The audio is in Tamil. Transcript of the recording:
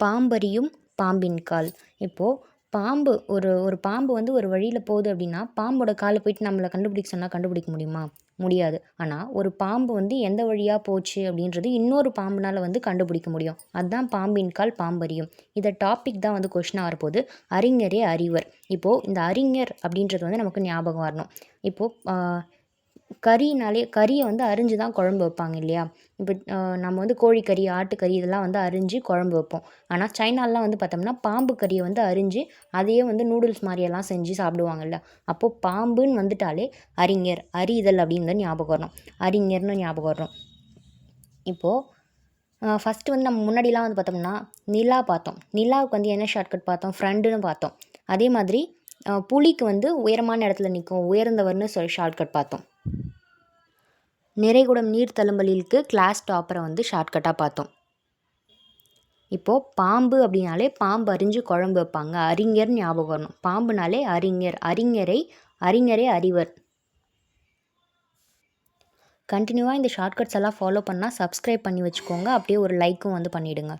பாம்பறியும் பாம்பின் கால். இப்போது பாம்பு ஒரு ஒரு பாம்பு வந்து ஒரு வழியில் போகுது அப்படின்னா பாம்போட காலை போயிட்டு நம்மளை கண்டுபிடிக்க சொன்னால் கண்டுபிடிக்க முடியுமா? முடியாது. ஆனால் ஒரு பாம்பு வந்து எந்த வழியாக போச்சு அப்படின்றது இன்னொரு பாம்புனால் வந்து கண்டுபிடிக்க முடியும். அதுதான் பாம்பின் கால் பாம்பறியும் இதை டாபிக் தான் வந்து கொஷினாக வரப்போகுது. அறிஞரே அறிவர். இப்போது இந்த அறிஞர் அப்படின்றது வந்து நமக்கு ஞாபகம் வரணும். இப்போது கறினாலே கறியை வந்து அரிஞ்சு தான் குழம்பு வைப்பாங்க இல்லையா? இப்போ நம்ம வந்து கோழிக்கறி ஆட்டுக்கறி இதெல்லாம் வந்து அரிஞ்சு குழம்பு வைப்போம். ஆனால் சைனாலெலாம் வந்து பார்த்தோம்னா பாம்பு கறியை வந்து அரிஞ்சு அதையே வந்து நூடுல்ஸ் மாதிரியெல்லாம் செஞ்சு சாப்பிடுவாங்கல்ல? அப்போது பாம்புன்னு வந்துட்டாலே அறிஞர் அறிதல் அப்படின்னு தான் ஞாபகம் வரணும் அறிஞர்னு ஞாபகம் வரணும் இப்போது ஃபஸ்ட்டு வந்து நம்ம முன்னாடிலாம் வந்து பார்த்தோம்னா நிலா பார்த்தோம். நிலாவுக்கு வந்து என்ன ஷார்ட்கட் பார்த்தோம்? ஃப்ரெண்டுன்னு பார்த்தோம். அதே மாதிரி புலிக்கு வந்து உயரமான இடத்துல நிற்கும் உயர்ந்தவர்னு சொல்லி ஷார்ட்கட் பார்த்தோம். நிறைகுடம் நீர் தழும்பலிலுக்கு கிளாஸ் டாப்பரை வந்து ஷார்ட்கட்டாக பார்த்தோம். இப்போது பாம்பு அப்படின்னாலே பாம்பு அறிஞ்சு குழம்பு வைப்பாங்க. அறிஞர் ஞாபகம் வரணும். பாம்புனாலே அறிஞர் அறிஞரை அறிஞரே அறிவர். கண்டினியூவாக இந்த ஷார்ட்கட்ஸ் எல்லாம் ஃபாலோ பண்ணால் சப்ஸ்கிரைப் பண்ணி வச்சுக்கோங்க. அப்படியே ஒரு லைக்கும் வந்து பண்ணிவிடுங்க